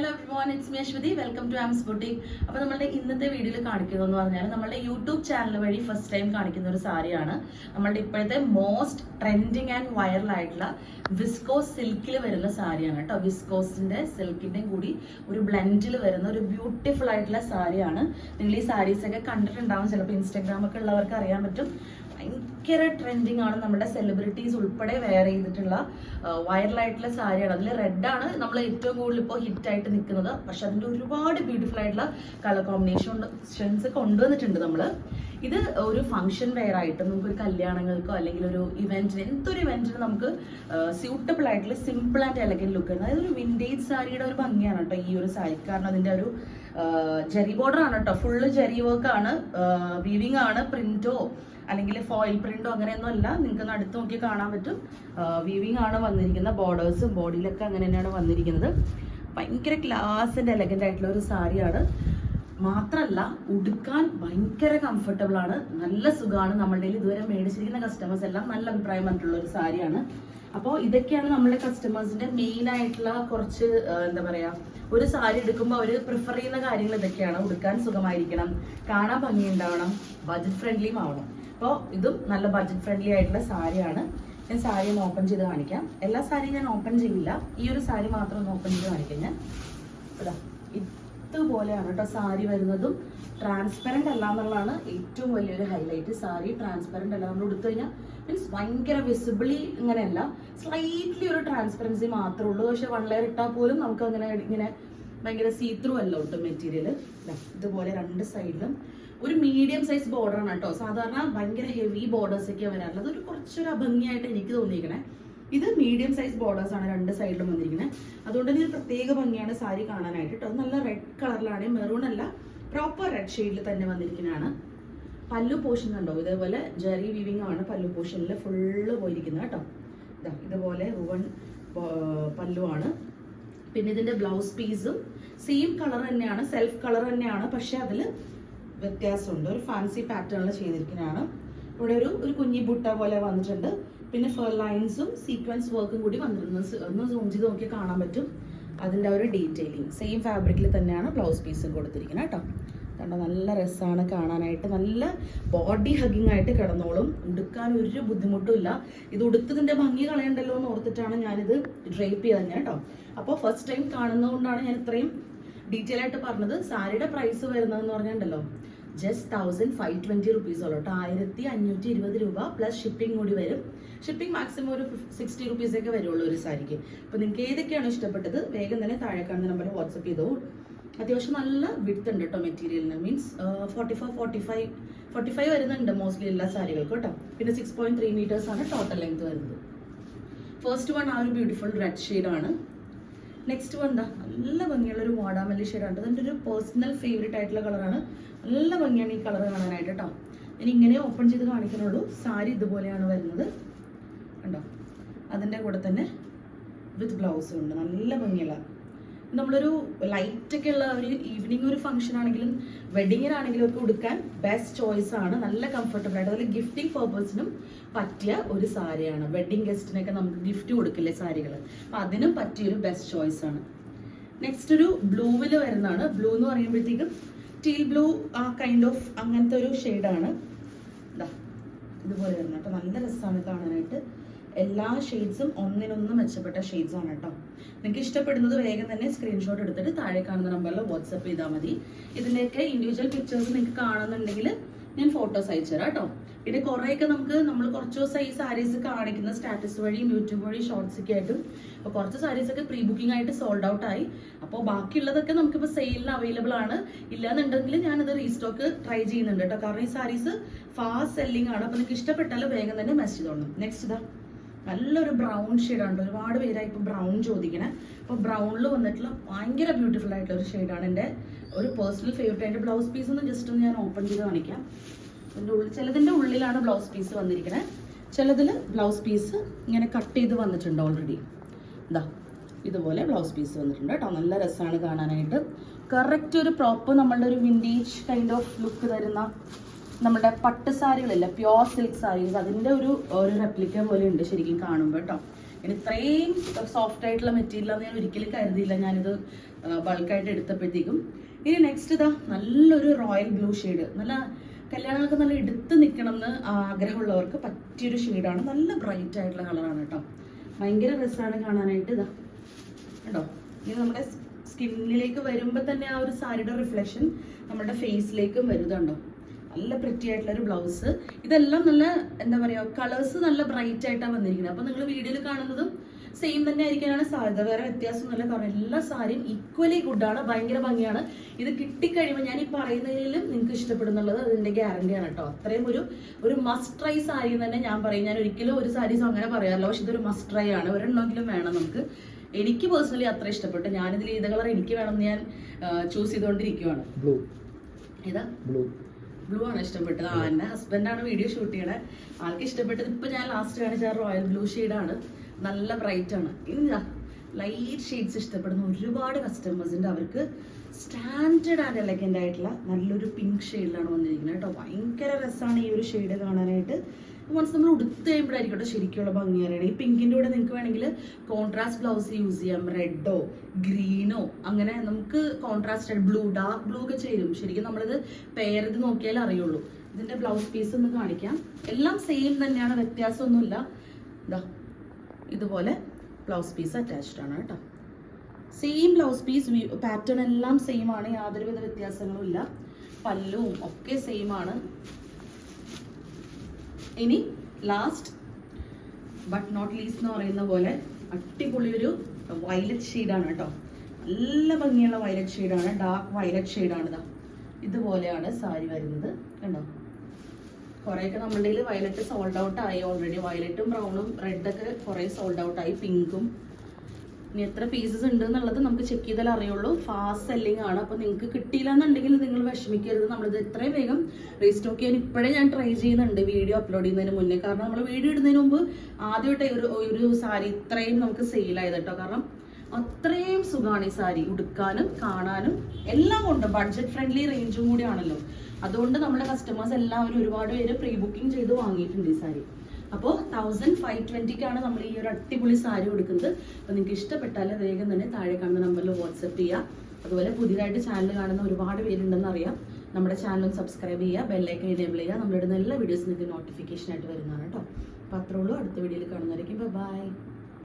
Hello everyone it's me Aswathy welcome to arms boutique അപ്പോൾ നമ്മളുടെ ഇന്നത്തെ വീഡിയോയിൽ കാണിക്കുന്നത് എന്ന് പറഞ്ഞാൽ നമ്മളുടെ യൂട്യൂബ് ചാനൽ വഴി ഫസ്റ്റ് ടൈം കാണിക്കുന്ന ഒരു സാരിയാണ്. നമ്മളുടെ ഇപ്പോഴത്തെ മോസ്റ്റ് ട്രെൻഡിങ് ആൻഡ് വൈറൽ ആയിട്ടുള്ള വിസ്കോസ് സിൽക്കിൽ വരുന്ന സാരിയാണ് കേട്ടോ. വിസ്കോസിന്റെ സിൽക്കിന്റെയും കൂടി ഒരു ബ്ലെൻഡിൽ വരുന്ന ഒരു ബ്യൂട്ടിഫുൾ ആയിട്ടുള്ള സാരിയാണ്. നിങ്ങൾ ഈ സാരീസ് ഒക്കെ കണ്ടിട്ടുണ്ടാവും. ചിലപ്പോൾ ഇൻസ്റ്റാഗ്രാം ഒക്കെ ഉള്ളവർക്ക് അറിയാൻ പറ്റും. ഭയങ്കര ട്രെൻഡിങ് ആണ് നമ്മുടെ സെലിബ്രിറ്റീസ് ഉൾപ്പെടെ വെയർ ചെയ്തിട്ടുള്ള വൈറലായിട്ടുള്ള സാരിയാണ് അതിൽ റെഡാണ് നമ്മൾ ഏറ്റവും കൂടുതൽ ഇപ്പോൾ ഹിറ്റ് ആയിട്ട് നിൽക്കുന്നത്. പക്ഷെ അതിന്റെ ഒരുപാട് ബ്യൂട്ടിഫുൾ ആയിട്ടുള്ള കളർ കോമ്പിനേഷൻ കോമ്പിനേഷൻസ് കൊണ്ടുവന്നിട്ടുണ്ട് നമ്മൾ ഇത് ഒരു ഫംഗ്ഷൻ വെയർ ആയിട്ട് നമുക്ക് ഒരു കല്യാണങ്ങൾക്കോ അല്ലെങ്കിൽ ഒരു ഇവന്റിന് എന്തൊരു ഇവന്റിന് നമുക്ക് സ്യൂട്ടബിൾ ആയിട്ടുള്ള സിമ്പിൾ ആൻഡ് എലഗൻ ലുക്ക് അതായത് ഒരു വിന്റേജ് സാരിയുടെ ഒരു ഭംഗിയാണ് കേട്ടോ ഈ ഒരു സാരി കാരണം അതിന്റെ ഒരു ജെറി ബോർഡർ ആണ് കേട്ടോ. ഫുള്ള് ജെറി വർക്ക് ആണ്. വീവിങ് ആണ് പ്രിന്റോ അല്ലെങ്കിൽ ഫോയിൽ പ്രിന്റോ അങ്ങനെയൊന്നും അല്ല നിങ്ങൾക്ക് അടുത്ത് നോക്കി കാണാൻ പറ്റും. വീവിങ് ആണ് വന്നിരിക്കുന്നത്. ബോർഡേഴ്സും ബോഡിയിലൊക്കെ അങ്ങനെ തന്നെയാണ് വന്നിരിക്കുന്നത്. ഭയങ്കര ക്ലാസ് ആൻഡ് എലഗന്റ് ആയിട്ടുള്ള ഒരു സാരിയാണ്. മാത്രമല്ല ഉടുക്കാൻ ഭയങ്കര കംഫർട്ടബിൾ ആണ്. നല്ല സുഖമാണ്. നമ്മളുടെ ഇതുവരെ മേടിച്ചിരിക്കുന്ന കസ്റ്റമേഴ്സ് എല്ലാം നല്ല അഭിപ്രായം പറഞ്ഞിട്ടുള്ള ഒരു സാരിയാണ്. അപ്പോൾ ഇതൊക്കെയാണ് നമ്മുടെ കസ്റ്റമേഴ്സിന്റെ മെയിൻ ആയിട്ടുള്ള കുറച്ച് എന്താ പറയാ ഒരു സാരി എടുക്കുമ്പോൾ അവർ പ്രിഫർ ചെയ്യുന്ന കാര്യങ്ങൾ ഇതൊക്കെയാണ്. ഉടുക്കാൻ സുഖമായിരിക്കണം. കാണാൻ ഭംഗിയുണ്ടാവണം. ബജറ്റ് ഫ്രണ്ട്ലിയും ആവണം. അപ്പോൾ ഇതും നല്ല ബഡ്ജറ്റ് ഫ്രണ്ട്ലി ആയിട്ടുള്ള സാരിയാണ്. ഞാൻ സാരി ഒന്ന് ഓപ്പൺ ചെയ്ത് കാണിക്കാം. എല്ലാ സാരിയും ഞാൻ ഓപ്പൺ ചെയ്യില്ല. ഈ ഒരു സാരി മാത്രം ഒന്ന് ഓപ്പൺ ചെയ്ത് കാണിക്കാം ഞാൻ. ഇതാ ഇതുപോലെയാണ് കേട്ടോ സാരി വരുന്നതും. ട്രാൻസ്പെറന്റ് അല്ല എന്നുള്ളതാണ് ഏറ്റവും വലിയൊരു ഹൈലൈറ്റ് സാരി ട്രാൻസ്പെറന്റ് അല്ല. നമ്മൾ എടുത്തു കഴിഞ്ഞാൽ മീൻസ് ഭയങ്കര വിസിബിളി ഇങ്ങനെയല്ല. സ്ലൈറ്റ്ലി ഒരു ട്രാൻസ്പെറൻസി മാത്രമേ ഉള്ളൂ. പക്ഷെ വൺ ലെയർ ഇട്ടാൽ പോലും നമുക്ക് അങ്ങനെ ഇങ്ങനെ ഭയങ്കര സീത്രൂ അല്ല ഒട്ടും മെറ്റീരിയൽ ഇതുപോലെ രണ്ട് സൈഡിലും ഒരു മീഡിയം സൈസ് ബോർഡർ ആണ് കേട്ടോ. സാധാരണ ഭയങ്കര ഹെവി ബോർഡേഴ്സ് ഒക്കെ വരാറുള്ളത്. ഒരു കുറച്ചൊരു ഭംഗിയായിട്ട് എനിക്ക് തോന്നിയിരിക്കണേ. ഇത് മീഡിയം സൈസ് ബോർഡേഴ്സ് ആണ് രണ്ട് സൈഡിലും വന്നിരിക്കുന്നത് അതുകൊണ്ട് തന്നെ പ്രത്യേക ഭംഗിയാണ് സാരി കാണാനായിട്ട് കേട്ടോ. നല്ല റെഡ് കളറിലാണ് മെറൂൺ അല്ല പ്രോപ്പർ റെഡ് ഷെയ്ഡിൽ തന്നെ വന്നിരിക്കുന്നതാണ് പല്ലു പോർഷൻ കണ്ടോ? ഇതേപോലെ ജെറി വീവിംഗ് ആണ് പല്ലു പോർഷനിൽ ഫുള്ള് പോയിരിക്കുന്നത് കേട്ടോ. ഇതാ ഇതുപോലെ റുവൺ പല്ലുവാണ് പിന്നെ ഇതിന്റെ ബ്ലൗസ് പീസും സെയിം കളർ തന്നെയാണ് സെൽഫ് കളർ തന്നെയാണ്. പക്ഷെ അതിൽ വ്യത്യാസമുണ്ട്. ഒരു ഫാൻസി പാറ്റേണിൽ ചെയ്തിരിക്കുന്നതാണ്. ഇവിടെ ഒരു ഒരു കുഞ്ഞി ബുട്ട പോലെ വന്നിട്ടുണ്ട്. പിന്നെ ഫെർ ലൈൻസും സീക്വൻസ് വർക്കും കൂടി വന്നിട്ടുണ്ട് ഒന്ന് സൂം ചെയ്ത് നോക്കി കാണാൻ പറ്റും. അതിന്റെ ഒരു ഡീറ്റെയിലിംഗ് സെയിം ഫാബ്രിക്കിൽ തന്നെയാണ് ബ്ലൗസ് പീസും കൊടുത്തിരിക്കുന്നത് കേട്ടോ. കണ്ടോ? നല്ല രസമാണ് കാണാനായിട്ട്. നല്ല ബോഡി ഹഗിങ് ആയിട്ട് കിടന്നോളും. ഉടുക്കാൻ ഒരു ബുദ്ധിമുട്ടും ഇല്ല. ഇത് ഉടുത്തതിന്റെ ഭംഗി കളയണ്ടല്ലോ എന്ന് ഓർത്തിട്ടാണ് ഞാനിത് ഡ്രൈപ്പ് ചെയ്തത് കേട്ടോ. അപ്പോൾ ഫസ്റ്റ് ടൈം കാണുന്നതുകൊണ്ടാണ് ഞാൻ ഇത്രയും ഡീറ്റെയിൽ ആയിട്ട് പറഞ്ഞത് സാരിയുടെ പ്രൈസ് വരുന്നതെന്ന് പറഞ്ഞിട്ടുണ്ടല്ലോ. Just thousand five twenty rupees ഉള്ളൂ കേട്ടോ. ആയിരത്തി അഞ്ഞൂറ്റി ഇരുപത് രൂപ പ്ലസ് ഷിപ്പിംഗ് കൂടി വരും. ഷിപ്പിംഗ് മാക്സിമം ഒരു സിക്സ്റ്റി റുപ്പീസ് ഒക്കെ വരുള്ളൂ ഒരു സാരിക്ക്. അപ്പോൾ നിങ്ങൾക്ക് ഏതൊക്കെയാണ് ഇഷ്ടപ്പെട്ടത് വേഗം തന്നെ താഴെ കാണുന്ന നമ്പർ വാട്സപ്പ് ചെയ്തോ. അത്യാവശ്യം നല്ല വിഡ്ത്ത് ഉണ്ട് കേട്ടോ മെറ്റീരിയലിന് means forty four forty five forty five വരുന്നുണ്ട് മോസ്റ്റ്ലി എല്ലാ സാരികൾക്കും കേട്ടോ. പിന്നെ സിക്സ് പോയിന്റ് ത്രീ മീറ്റേഴ്സ് ആണ് ടോട്ടൽ ലെങ്ത് വരുന്നത്. ഫസ്റ്റ് വൺ ആ ഒരു ബ്യൂട്ടിഫുൾ റെഡ് ഷെയ്ഡാണ് നെക്സ്റ്റ് വൺ എന്താ നല്ല ഭംഗിയുള്ള ഒരു വാടാമല്ലി ഷെയ്ഡാണ് അതിന്റെ ഒരു പേഴ്സണൽ ഫേവറേറ്റ് ആയിട്ടുള്ള കളറാണ് നല്ല ഭംഗിയാണ് ഈ കളർ കാണാനായിട്ട് കേട്ടോ ഞാൻ ഇങ്ങനെ ഓപ്പൺ ചെയ്ത് കാണിക്കണുള്ളൂ. സാരി ഇതുപോലെയാണ് വരുന്നത്. കണ്ടോ? അതിന്റെ കൂടെ തന്നെ വിത്ത് ബ്ലൗസും ഉണ്ട്. നല്ല ഭംഗിയുള്ള നമ്മളൊരു ലൈറ്റ് ഒക്കെ ഉള്ള ഒരു ഈവനിങ് ഒരു ഫംഗ്ഷൻ ആണെങ്കിലും വെഡിങ്ങിനാണെങ്കിലും ഒക്കെ ഉടുക്കാൻ ബെസ്റ്റ് ചോയ്സ് ആണ്. നല്ല കംഫർട്ടബിൾ ആയിട്ട് അതിൽ ഗിഫ്റ്റിംഗ് പർപ്പസിനും പറ്റിയ ഒരു സാരിയാണ്. വെഡിങ് ഗസ്റ്റിനൊക്കെ നമുക്ക് ഗിഫ്റ്റ് കൊടുക്കില്ലേ സാരികൾ അപ്പം അതിനും പറ്റിയ ഒരു ബെസ്റ്റ് ചോയ്സ് ആണ്. നെക്സ്റ്റ് ഒരു ബ്ലൂവിൽ വരുന്നതാണ്. ബ്ലൂ എന്ന് പറയുമ്പോഴത്തേക്കും ടീൽ ബ്ലൂ ആ കൈൻഡ് ഓഫ് അങ്ങനത്തെ ഒരു ഷെയ്ഡാണ് ഇതാ ഇതുപോലെ വരുന്നത്. നല്ല രസമാണ് കാണാനായിട്ട്. എല്ലാ ഷെയ്ഡ്സും ഒന്നിനൊന്ന് മെച്ചപ്പെട്ട ഷെയ്ഡ്സ് ആണ് കേട്ടോ നിങ്ങൾക്ക് ഇഷ്ടപ്പെടുന്നത് വേഗം തന്നെ സ്ക്രീൻഷോട്ട് എടുത്തിട്ട് താഴെ കാണുന്ന നമ്പറിൽ വാട്സപ്പ് ചെയ്താൽ മതി. ഇതിന്റെയൊക്കെ ഇൻഡിവിജ്വൽ പിക്ചേഴ്സ് നിങ്ങൾക്ക് കാണുന്നുണ്ടെങ്കിൽ ഞാൻ ഫോട്ടോസ് അയച്ചു തരാം കേട്ടോ പിന്നെ കുറേയൊക്കെ നമുക്ക് നമ്മൾ കുറച്ച് ദിവസം ഈ സാരീസ് കാണിക്കുന്ന സ്റ്റാറ്റസ് വഴിയും യൂട്യൂബ് വഴി ഷോർട്സ് ഒക്കെ ആയിട്ടും അപ്പോൾ കുറച്ച് സാരീസ് ഒക്കെ പ്രീ ബുക്കിംഗ് ആയിട്ട് സോൾഡ് ഔട്ട് ആയി. അപ്പോൾ ബാക്കിയുള്ളതൊക്കെ നമുക്കിപ്പോൾ സെയിലിൽ അവൈലബിൾ ആണ്. ഇല്ലാന്നുണ്ടെങ്കിൽ ഞാനത് റീസ്റ്റോക്ക് ട്രൈ ചെയ്യുന്നുണ്ട് കേട്ടോ കാരണം ഈ സാരീസ് ഫാസ്റ്റ് സെല്ലിംഗ് ആണ്. അപ്പോൾ നിങ്ങൾക്ക് ഇഷ്ടപ്പെട്ടാൽ വേഗം തന്നെ മെസ്സേജ് തോന്നും നെക്സ്റ്റ് ഇതാ. നല്ലൊരു ബ്രൗൺ ഷെയ്ഡാണ് ഒരുപാട് പേരായി ഇപ്പോൾ ബ്രൗൺ ചോദിക്കണേ. അപ്പോൾ ബ്രൗണിൽ വന്നിട്ടുള്ള ഭയങ്കര ബ്യൂട്ടിഫുൾ ആയിട്ടുള്ള ഒരു ഷെയ്ഡാണ് എന്റെ ഒരു പേഴ്സണൽ ഫേവറേറ്റ് ആയിട്ട് ബ്ലൗസ് പീസ് ഒന്ന് ജസ്റ്റ് ഒന്ന് ഞാൻ ഓപ്പൺ ചെയ്ത് കാണിക്കാം. അതിന്റെ ഉള്ളിൽ ചിലതിന്റെ ഉള്ളിലാണ് ബ്ലൗസ് പീസ് വന്നിരിക്കുന്നത് ചിലതിൽ ബ്ലൗസ് പീസ് ഇങ്ങനെ കട്ട് ചെയ്ത് വന്നിട്ടുണ്ട് ഓൾറെഡി ഇതാ ഇതുപോലെ ബ്ലൗസ് പീസ് വന്നിട്ടുണ്ട് കേട്ടോ. നല്ല രസമാണ് കാണാനായിട്ട്. കറക്റ്റ് ഒരു പ്രോപ്പർ നമ്മളുടെ ഒരു വിന്റേജ് കൈൻഡ് ഓഫ് ലുക്ക് തരുന്ന നമ്മുടെ പട്ട് സാരികളില്ല പ്യോർ സിൽക്ക് സാരീസ് അതിന്റെ ഒരു ഒരു റെപ്ലിക്ക പോലെ ഉണ്ട് ശരിക്കും കാണുമ്പോൾ കേട്ടോ ഇനി ഇത്രയും സോഫ്റ്റ് ആയിട്ടുള്ള മെറ്റീരിയൽ ഞാൻ ഒരിക്കലും കരുതിയില്ല. ഞാനിത് ബൾക്കായിട്ട് എടുത്തപ്പോഴത്തേക്കും. ഇനി നെക്സ്റ്റ് ഇതാ നല്ലൊരു റോയൽ ബ്ലൂ ഷെയ്ഡ് നല്ല കല്യാണങ്ങൾക്ക് നല്ല എടുത്ത് നിൽക്കണം എന്ന് ആഗ്രഹമുള്ളവർക്ക് പറ്റിയൊരു ഷെയ്ഡാണ് നല്ല ബ്രൈറ്റ് ആയിട്ടുള്ള കളറാണ് കേട്ടോ ഭയങ്കര രസമാണ് കാണാനായിട്ട് ഇതാ. കേട്ടോ ഇനി നമ്മുടെ സ്കിന്നിലേക്ക് വരുമ്പോൾ തന്നെ ആ ഒരു സാരിയുടെ റിഫ്ലക്ഷൻ നമ്മുടെ ഫേസിലേക്കും വരുന്നുണ്ടോ നല്ല പ്രിറ്റി ആയിട്ടുള്ള ഒരു ബ്ലൗസ് ഇതെല്ലാം നല്ല എന്താ പറയുക കളേഴ്സ് നല്ല ബ്രൈറ്റ് ആയിട്ടാണ് വന്നിരിക്കുന്നത്. അപ്പോൾ നിങ്ങൾ വീഡിയോയിൽ കാണുന്നതും സെയിം തന്നെ ആയിരിക്കാനാണ് സാധ്യത. വേറെ വ്യത്യാസമൊന്നുമില്ല കാരണം എല്ലാ സാരിയും ഈക്വലി ഗുഡാണ് ഭയങ്കര ഭംഗിയാണ്. ഇത് കിട്ടിക്കഴിയുമ്പോൾ ഞാൻ ഈ പറയുന്നതിലും നിങ്ങൾക്ക് ഇഷ്ടപ്പെടുന്നുള്ളത് അതിന്റെ ഗ്യാരണ്ടിയാണ് കേട്ടോ. അത്രയും ഒരു ഒരു മസ്റ്റ് ട്രൈ സാരി എന്ന് തന്നെ ഞാൻ പറയും. ഞാൻ ഒരിക്കലും ഒരു സാരീസ് അങ്ങനെ പറയാറില്ല. പക്ഷെ ഇതൊരു മസ്റ്റ് ട്രൈ ആണ്. ഒരെണ്ണമെങ്കിലും വേണം നമുക്ക്. എനിക്ക് പേഴ്സണലി അത്ര ഇഷ്ടപ്പെട്ടു. ഞാനിതിൽ ഏത് കളർ എനിക്ക് വേണം എന്ന് ഞാൻ ചൂസ് ചെയ്തുകൊണ്ടിരിക്കുവാണ്. ബ്ലൂ ഏതാ? ബ്ലൂ ബ്ലൂ ആണ് ഇഷ്ടപ്പെട്ടത്. ആ എന്റെ ഹസ്ബൻഡാണ് വീഡിയോ ഷൂട്ട് ചെയ്യണേ. ആൾക്ക് ഇഷ്ടപ്പെട്ടത് ഇപ്പൊ ഞാൻ ലാസ്റ്റ് കാണിച്ച റോയൽ ബ്ലൂ ആണ്. നല്ല ബ്രൈറ്റ് ആണ്. ഇല്ല. ലൈറ്റ് ഷെയ്ഡ്സ് ഇഷ്ടപ്പെടുന്ന ഒരുപാട് കസ്റ്റമേഴ്സ് ഉണ്ട്. അവർക്ക് സ്റ്റാൻഡേർഡ് ആൻഡ് എലഗന്റ് ആയിട്ടുള്ള നല്ലൊരു പിങ്ക് ഷെയ്ഡിലാണ് വന്നിരിക്കുന്നത്. കേട്ടോ ഭയങ്കര രസമാണ് ഈ ഒരു ഷെയ്ഡ് കാണാനായിട്ട്. വൺസ് നമ്മൾ ഉടുത്ത് കഴിയുമ്പോഴായിരിക്കും ശരിക്കുള്ള ഭംഗി ഈ പിങ്കിന്റെ കൂടെ നിങ്ങൾക്ക് വേണമെങ്കിൽ കോൺട്രാസ്റ്റ് ബ്ലൗസ് യൂസ് ചെയ്യാം. റെഡോ ഗ്രീനോ അങ്ങനെ നമുക്ക് കോൺട്രാസ്റ്റ് ബ്ലൂ ഡാർക്ക് ബ്ലൂ ഒക്കെ ചേരും. ശരിക്കും നമ്മളിത് ഇത് നോക്കിയാലേ അറിയുള്ളൂ. ഇതിന്റെ ബ്ലൗസ് പീസ് ഒന്ന് കാണിക്കാം. എല്ലാം സെയിം തന്നെയാണ് വ്യത്യാസമൊന്നുമില്ല. ഇതാ ഇതുപോലെ ബ്ലൗസ് പീസ് അറ്റാച്ച്ഡ് ആണ് കേട്ടോ. സെയിം ബ്ലൗസ് പീസ് പാറ്റേൺ എല്ലാം സെയിം ആണ്. യാതൊരുവിധ വ്യത്യാസങ്ങളും ഇല്ല. പല്ലും ഒക്കെ സെയിം ആണ്. ഇനി ലാസ്റ്റ് ബട്ട് നോട്ട് ലീസ്റ്റ് എന്ന് പറയുന്ന പോലെ അടിപൊളി ഒരു വയലറ്റ് ഷെയ്ഡാണ് കേട്ടോ. നല്ല ഭംഗിയുള്ള വയലറ്റ് ഷെയ്ഡാണ് ഡാർക്ക് വയലറ്റ് ഷെയ്ഡാണ് ഇതാ. ഇതുപോലെയാണ് സാരി വരുന്നത് കണ്ടോ? കുറേയൊക്കെ കയ്യിൽ വയലറ്റ് സോൾഡ് ഔട്ട് ആയി. ഓൾറെഡി വയലറ്റും ബ്രൗണും റെഡൊക്കെ കുറേ സോൾഡ് ഔട്ട് ആയി. പിങ്കും ഇനി എത്ര പീസസ് ഉണ്ട് എന്നുള്ളത് നമുക്ക് ചെക്ക് ചെയ്താൽ അറിയുള്ളൂ. ഫാസ്റ്റ് സെല്ലിംഗ് ആണ്. അപ്പോൾ നിങ്ങൾക്ക് കിട്ടിയില്ല എന്നുണ്ടെങ്കിൽ നിങ്ങൾ വിഷമിക്കരുത്. നമ്മളിത് എത്രയും വേഗം റീസ്റ്റോക്ക് ചെയ്യാൻ ഇപ്പോഴേ ഞാൻ ട്രൈ ചെയ്യുന്നുണ്ട് വീഡിയോ അപ്ലോഡ് ചെയ്യുന്നതിന് മുന്നേ. കാരണം നമ്മൾ വീഡിയോ ഇടുന്നതിന് മുമ്പ് ആദ്യമായിട്ട് ഒരു ഒരു സാരി ഇത്രയും നമുക്ക് സെയിലായത് കേട്ടോ. കാരണം അത്രയും സുഖമാണ് ഈ സാരി. ഉടുക്കാനും കാണാനും എല്ലാം കൊണ്ട് ബഡ്ജറ്റ് ഫ്രണ്ട്ലി റേഞ്ചും കൂടിയാണല്ലോ. അതുകൊണ്ട് നമ്മുടെ കസ്റ്റമേഴ്സ് എല്ലാവരും ഒരുപാട് പേര് പ്രീ ബുക്കിംഗ് ചെയ്ത് വാങ്ങിയിട്ടുണ്ട് ഈ സാരി. അപ്പോൾ തൗസൻഡ് ഫൈവ് ട്വന്റിക്കാണ് നമ്മൾ ഈ ഒരു അടിപൊളി സാരി കൊടുക്കുന്നത്. അപ്പോൾ നിങ്ങൾക്ക് ഇഷ്ടപ്പെട്ടാൽ വേഗം തന്നെ താഴെ കാണുന്ന നമ്പറിൽ വാട്സപ്പ് ചെയ്യുക. അതുപോലെ പുതിയതായിട്ട് ചാനൽ കാണുന്ന ഒരുപാട് പേരുണ്ടെന്ന് അറിയാം. നമ്മുടെ ചാനലും സബ്സ്ക്രൈബ് ചെയ്യുക ബെല്ലൈക്കൺ എനേബിൾ ചെയ്യുക. നമ്മളിടുന്ന എല്ലാ വീഡിയോസും നിങ്ങൾക്ക് നോട്ടിഫിക്കേഷൻ ആയിട്ട് വരുന്നതാണ് കേട്ടോ. അപ്പോൾ അത്രേ ഉള്ളൂ. അടുത്ത വീഡിയോയിൽ കാണുന്നതായിരിക്കും ബൈ